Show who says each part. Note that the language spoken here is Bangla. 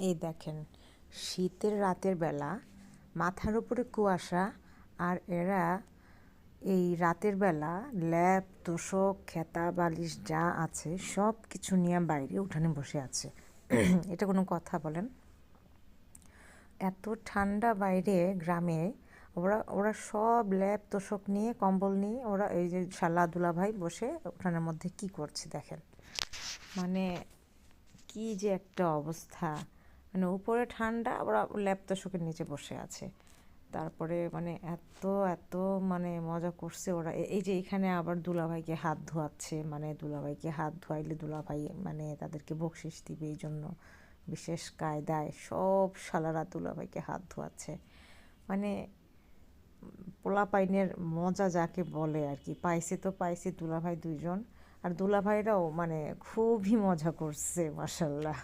Speaker 1: এই দেখেন, শীতের রাতের বেলা মাথার উপরে কুয়াশা আর এরা এই রাতের বেলা ল্যাপ তোষক, খেতা, বালিশ যা আছে সব কিছু নিয়ে বাইরে উঠানে বসে আছে। এটা কোনো কথা বলেন? এত ঠান্ডা বাইরে গ্রামে, ওরা ওরা সব ল্যাপ তোষক নিয়ে, কম্বল নিয়ে ওরা এই যে শালা দুলা ভাই বসে উঠানের মধ্যে কি করছে দেখেন। মানে কি যে একটা অবস্থা। মানে উপরে ঠান্ডা, আবার ল্যাপ তোষকের নিচে বসে আছে। তারপরে মানে এত এত মানে মজা করছে ওরা। এই যে এখানে আবার দুলাভাইকে হাত ধোয়াচ্ছে মানে দুলাভাইকে হাত ধোয়াইলে দুলাভাই মানে তাদেরকে বকশিস দিবে এই জন্য। বিশেষ কায়দায় সব শালারা দুলাভাইকে হাত ধোয়াচ্ছে। মানে পোলাপাইনের মজা যাকে বলে আর কি, পাইছে তো পাইছে দুলাভাই দুইজন। আর দুলাভাইরাও মানে খুবই মজা করছে মাসাল্লাহ